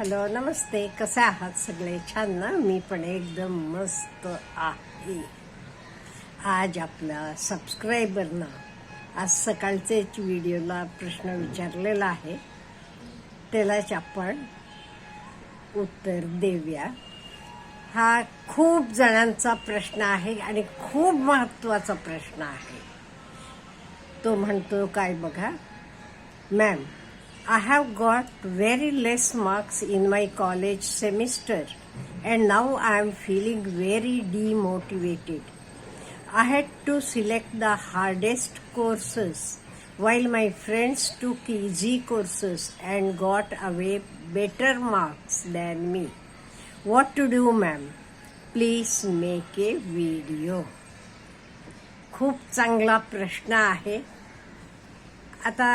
Hello नमस्ते. कसे आहात सगळे? छान ना? मी पण एकदम मस्त आहे. आज आपल्या सबस्क्रायबरनं आज सकाळचेच व्हिडिओला प्रश्न विचारलेला आहे. त्यालाच आपण उत्तर देऊया. हा खूप जणांचा प्रश्न आहे आणि खूप महत्त्वाचा प्रश्न आहे. तो म्हणतो काय बघा? Ma'am I have got very less marks in my college semester and now I am feeling very demotivated. I had to select the hardest courses while my friends took easy courses and got away better marks than me. What to do, ma'am? Please make a video. खूप चांगला प्रश्न आहे आता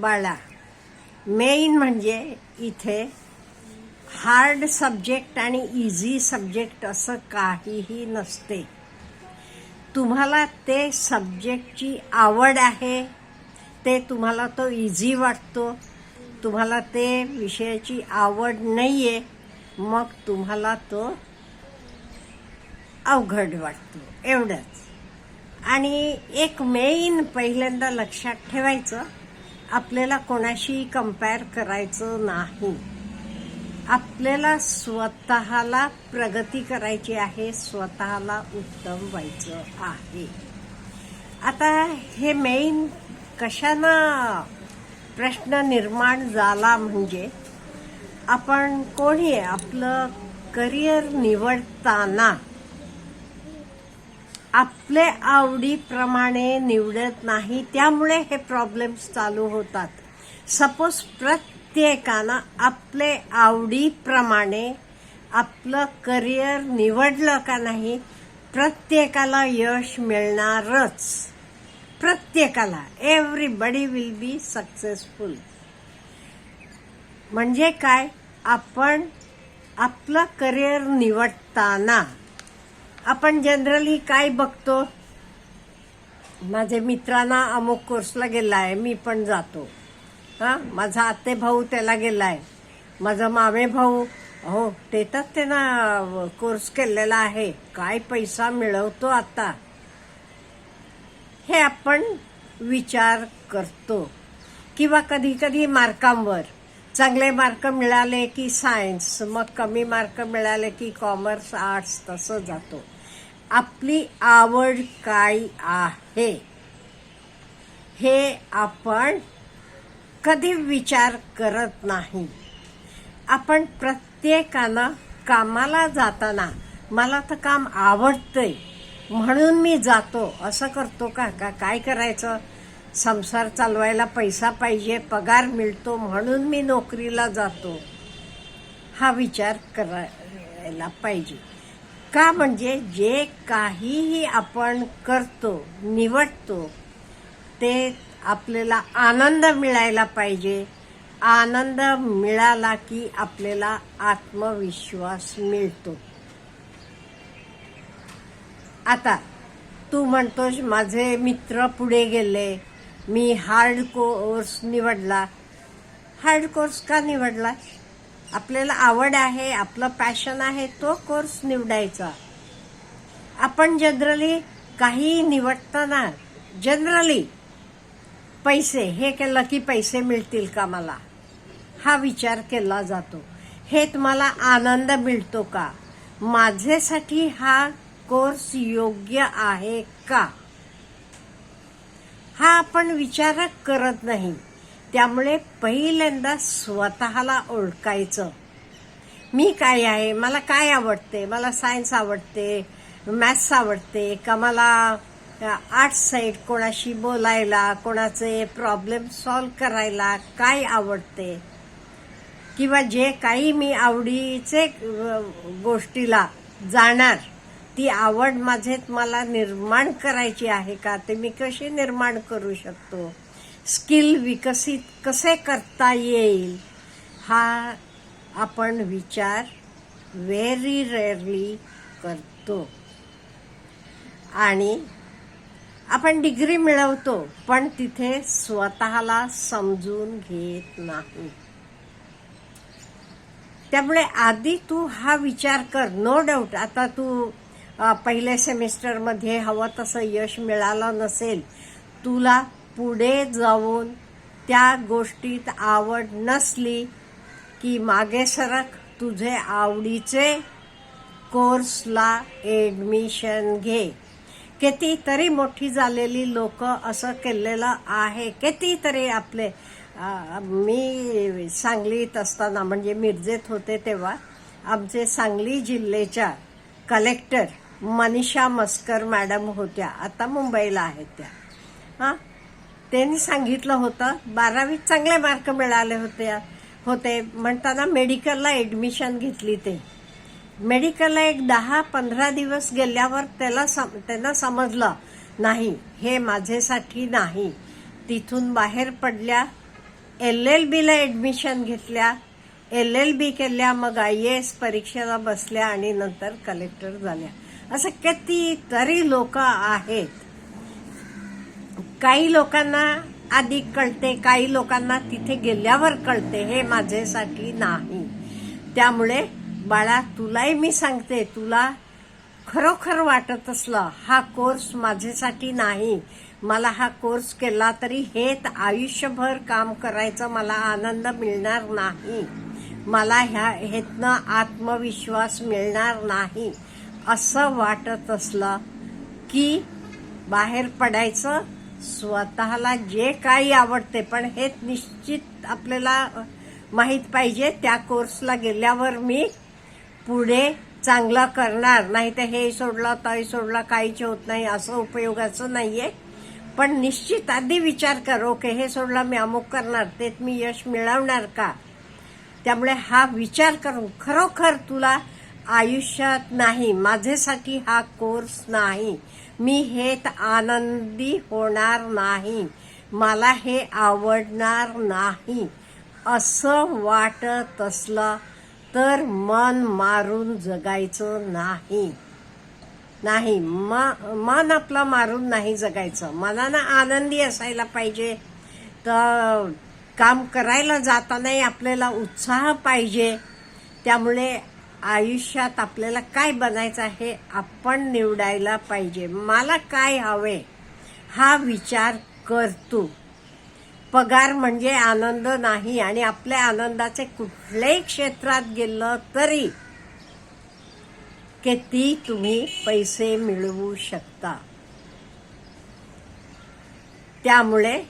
बाळा main म्हणजे इथे hard subject आणि easy subject असं काहीही नसते. तुम्हाला ते सब्जेक्टची आवड आहे ते तुम्हाला तो इझी वाटतो तुम्हाला ते विषयाची आवड नाही आहे मग तुम्हाला तो अवघड वाटतो एवढंच. आणि एक मेन पहिल्यांदा लक्षात ठेवायचं आपल्याला कोणाशी कंपेअर करायचं नाही. आपल्याला स्वतःला प्रगती करायची आहे स्वतःला उत्तम व्हायचं आहे. आता हे मेन कशानं प्रश्न निर्माण झाला म्हणजे आपण कोणी आपलं करिअर निवडताना आपले आवडीप्रमाणे निवडत नाही त्यामुळे हे प्रॉब्लेम्स चालू होतात. सपोज प्रत्येकानं आपले आवडीप्रमाणे आपलं करिअर निवडलं का नाही प्रत्येकाला यश मिळणारच. प्रत्येकाला. एव्हरीबडी विल बी सक्सेसफुल म्हणजे काय? आपण आपलं करिअर निवडताना आपण जनरली काय बघतो? माझे मित्रांना अमुक कोर्सला गेला आहे मी पण जातो. हा? माझा आते भाऊ त्याला गेलाय. माझा मामे भाऊ हो ते त्यांना कोर्स केलेला आहे. काय पैसा मिळवतो आता? हे आपण विचार करतो. किंवा कधी कधी मार्कांवर. चांगले मार्क मिळाले की सायन्स मग कमी मार्क मिळाले की कॉमर्स आर्ट्स तसं जातो. आपली आवड काय आहे? हे आपण कधी विचार करत नाही. आपण प्रत्येकानं कामाला जाताना मला तर काम आवडतंय म्हणून मी जातो. असं करतो का? काय करायचं? संसार चालवायला पैसा पाहिजे पगार मिळतो म्हणून मी नोकरीला जातो. हा विचार करायला पाहिजे. का म्हणजे जे काहीही आपण करतो निवडतो ते आपल्याला आनंद मिळायला पाहिजे. आनंद मिळाला की आपल्याला आत्मविश्वास मिळतो. आता तू म्हणतोस माझे मित्र पुढे गेले. मी हार्ड कोर्स निवडला. हार्ड कोर्स का निवडला? आपल्याला आवड आहे आपलं पॅशन आहे तो कोर्स निवडायचा. आपण जनरली काही निवडताना जनरली पैसे हे केलं की पैसे मिळतील का मला? हा विचार केला जातो. हे तुम्हाला आनंद मिळतो का? माझ्यासाठी हा कोर्स योग्य आहे का? हा आपण विचार करत नाही. त्यामुळे पहिल्यांदा स्वतःला ओळखायचं. मी काय आहे? मला काय आवडते? मला सायन्स आवडते मॅथ्स आवडते का मला आर्ट्स साईड कोणाशी बोलायला कोणाचे प्रॉब्लेम सॉल्व करायला काय आवडते? किंवा जे काही मी आवडीचे गोष्टीला जाणार ती आवड माझेत मला निर्माण करायची आहे का? ते मी कशी निर्माण करू शकतो? स्किल विकसित कसे करता येईल? हा आपण विचार व्हेरी रेअरली करतो. आणि आपण डिग्री मिळवतो पण तिथे स्वतःला समजून घेत नाही. त्यामुळे आधी तू हा विचार कर नो डाऊट आता तू पहिल्या सेमिस्टरमध्ये हवं तसं यश मिळालं नसेल तुला पुढे जाऊन त्या गोष्टीत आवड नसली की मागे सरक तुझे आवडीचे कोर्सला एडमिशन घे. कितीतरी मोठी झालेली लोक असं केलेलं आहे. कितीतरी आपले आ, मी सांगलीत असताना म्हणजे मिरजेत होते तेव्हा आमचे सांगली जिल्ह्याच्या कलेक्टर मनीषा मस्कर मॅडम होत्या. आता मुंबईला आहेत त्या. हां? त्यांनी सांगितलं होतं बारावीत चांगले मार्क मिळाले होते होते. म्हणताना मेडिकलला ॲडमिशन घेतली ते. मेडिकलला एक दहा पंधरा दिवस गेल्यावर त्याला सम त्यांना समजलं नाही हे माझ्यासाठी नाही. तिथून बाहेर पडल्या एल एल बीला ॲडमिशन घेतल्या एल एल बी केल्या मग आय ए एस परीक्षेला बसल्या आणि नंतर कलेक्टर झाल्या. असं कितीतरी लोक आहेत. काही लोकांना आधी कळते काही लोकांना तिथे गेल्यावर कळते हे माझ्यासाठी नाही. त्यामुळे बाळा तुलाही मी सांगते तुला खरोखर वाटत असलं हा कोर्स माझ्यासाठी नाही. मला हा कोर्स केला तरी हेच आयुष्यभर काम करायचं मला आनंद मिळणार नाही. मला ह्या हेतनं आत्मविश्वास मिळणार नाही. असं वाटत असलं की बाहेर पडायचं स्वतःला जे काही आवडते पण हे निश्चित आपल्याला माहीत पाहिजे. त्या कोर्सला गेल्यावर मी पुढे चांगलं करणार. नाही तर हे सोडलं तही सोडलं काहीच होत नाही असं उपयोगाचं नाही आहे पण निश्चित आधी विचार कर ओके हे सोडलं मी अमुक करणार तेच मी यश मिळवणार का? त्यामुळे हा विचार करून खरोखर तुला आयुष्यात नाही माझ्यासाठी हा कोर्स नाही. मी हेत आनंदी होणार नाही. मला हे आवडणार नाही. असं वाटत असलं तर मन मारून जगायचं नाही. नाही म- मन आपलं मारून नाही जगायचं. मनानं आनंदी असायला पाहिजे. तर काम करायला जातानाही आपल्याला उत्साह पाहिजे. त्यामुळे आयुष्यात आपल्याला काय बनायचं हे आपण निवडायला पाहिजे. मला काय हवे हा विचार कर तू. पगार म्हणजे आनंद नाही आणि आपल्या आनंदाचे कुठल्याही क्षेत्रात गेलं तरी किती तुम्ही पैसे मिळवू शकता. त्यामुळे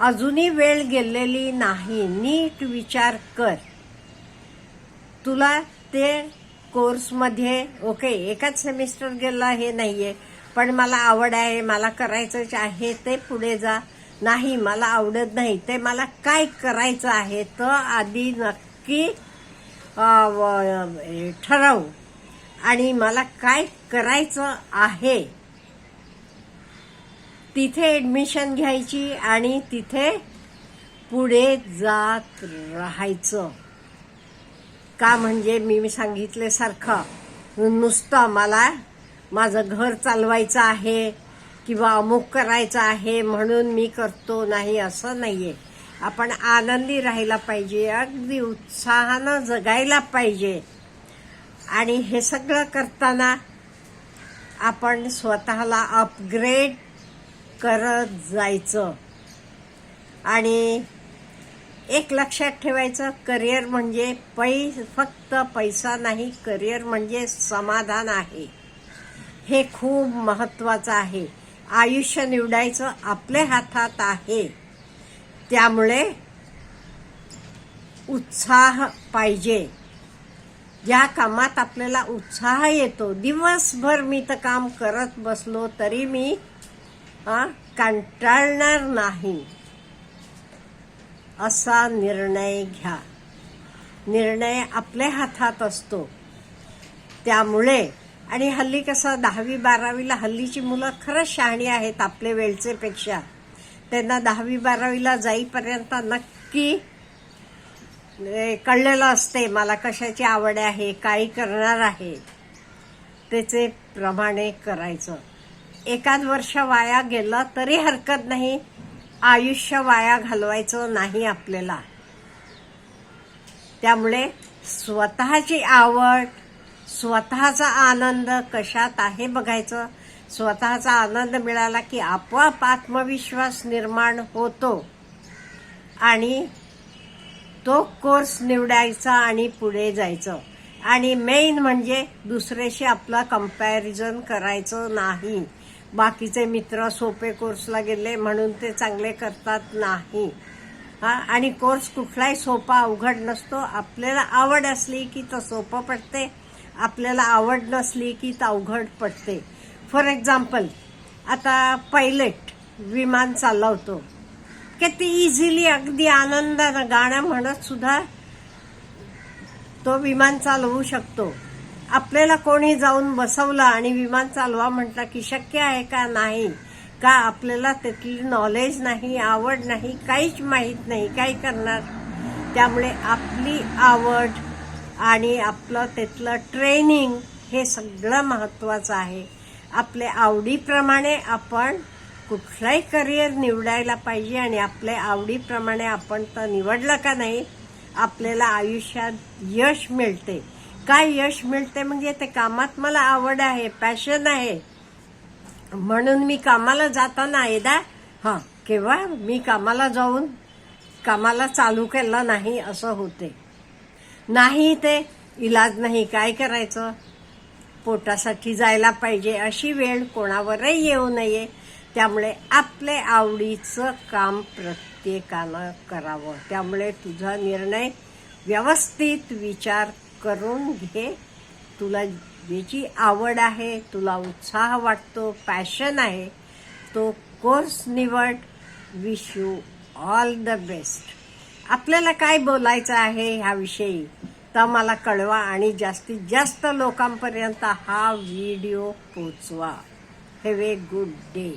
अजूनही वेळ गेलेली नाही. नीट विचार कर. तुला ते कोर्समध्ये ओके एकाच सेमिस्टर गेला हे नाहीये पण मला आवड आहे मला करायचंच आहे ते पुढे जा. नाही मला आवडत नाही ते मला काय करायचं आहे तर आधी नक्की व- ठरव. आणि मला काय करायचं आहे तिथे ॲडमिशन घ्यायची आणि तिथे पुढे जात राहायचं. का म्हणजे मी सांगितल्यासारखं. नुसतं मला माझं घर चालवायचं आहे किंवा अमुक करायचं आहे म्हणून मी करतो नाही असं नाहीये. आपण आनंदी राहायला पाहिजे अगदी उत्साहानं जगायला पाहिजे. आणि हे सगळं करताना आपण स्वतःला अपग्रेड करत जायचं. आणि एक लक्षात ठेवायचं करिअर म्हणजे पै फक्त पैसा नाही करिअर म्हणजे समाधान आहे. हे खूप महत्त्वाचं आहे. आयुष्य निवडायचं आपल्या हातात आहे. त्यामुळे उत्साह पाहिजे. ज्या कामात आपल्याला उत्साह येतो. दिवसभर मी तर काम करत बसलो तरी मी कंटाळणार नाही. असा निर्णय घ्या. निर्णय आपल्या हातात असतो. त्यामुळे आणि हल्ली कसं दहावी बारावीला हल्लीची मुलं खरंच शहाणी आहेत आपले वेळचेपेक्षा. त्यांना दहावी बारावीला जाईपर्यंत नक्की कळलेलं असते मला कशाची आवड आहे काय करणार आहे. त्याचे प्रमाणे करायचं. एकाच वर्ष वाया गेलं तरी हरकत नाही. आयुष्य वाया घालवायचं नाही आपल्याला. त्यामुळे स्वतःची आवड स्वतःचा आनंद कशात आहे बघायचं? स्वतःचा आनंद मिळाला की आपोआप आत्मविश्वास निर्माण होतो. आणि तो कोर्स निवडायचा आणि पुढे जायचं. आणि मेन म्हणजे दुसऱ्याशी आपला कंपॅरिझन करायचं नाही. बाकीचे मित्र सोपे कोर्सला गेले म्हणून ते चांगले करतात नाही. हा आणि कोर्स कुठलाही सोपा अवघड नसतो. आपल्याला आवड असली की तो सोपं पडते. आपल्याला आवड नसली की तर अवघड पडते. फॉर एक्झाम्पल आता पायलट विमान चालवतो. किती इझिली अगदी आनंदानं गाणं म्हणत सुद्धा तो विमान चालवू शकतो. आपल्याला कोणी जाऊन बसवलं आणि विमान चालवा म्हटलं की शक्य आहे का नाही? का आपल्याला त्यातली नॉलेज नाही आवड नाही काहीच माहीत नाही काय करणार? त्यामुळे आपली आवड आणि आपलं त्यातलं ट्रेनिंग हे सगळं महत्त्वाचं आहे. आपल्या आवडीप्रमाणे आपण कुठलाही करिअर निवडायला पाहिजे आणि आपल्या आवडीप्रमाणे आपण तर निवडलं का नाही आपल्याला आयुष्यात यश मिळते. काय यश मिळते म्हणजे ते कामात मला आवड आहे पॅशन आहे. म्हणून मी कामाला जाताना एकदा हां केव्हा मी कामाला जाऊन कामाला चालू केलं नाही असं होते. नाही ते इलाज नाही काय करायचं? पोटासाठी जायला पाहिजे अशी वेळ कोणावरही येऊ नये. त्यामुळे आपले आवडीचं काम प्रत्येकानं करावं. त्यामुळे तुझा निर्णय व्यवस्थित विचार करून घे. तुला ज्याची आवड आहे तुला उत्साह वाटतो पॅशन आहे तो कोर्स निवड. Wish you all the best आपल्याला काय बोलायचं आहे ह्याविषयी? तर मला कळवा आणि जास्तीत जास्त लोकांपर्यंत हा व्हिडिओ पोचवा. Have a good day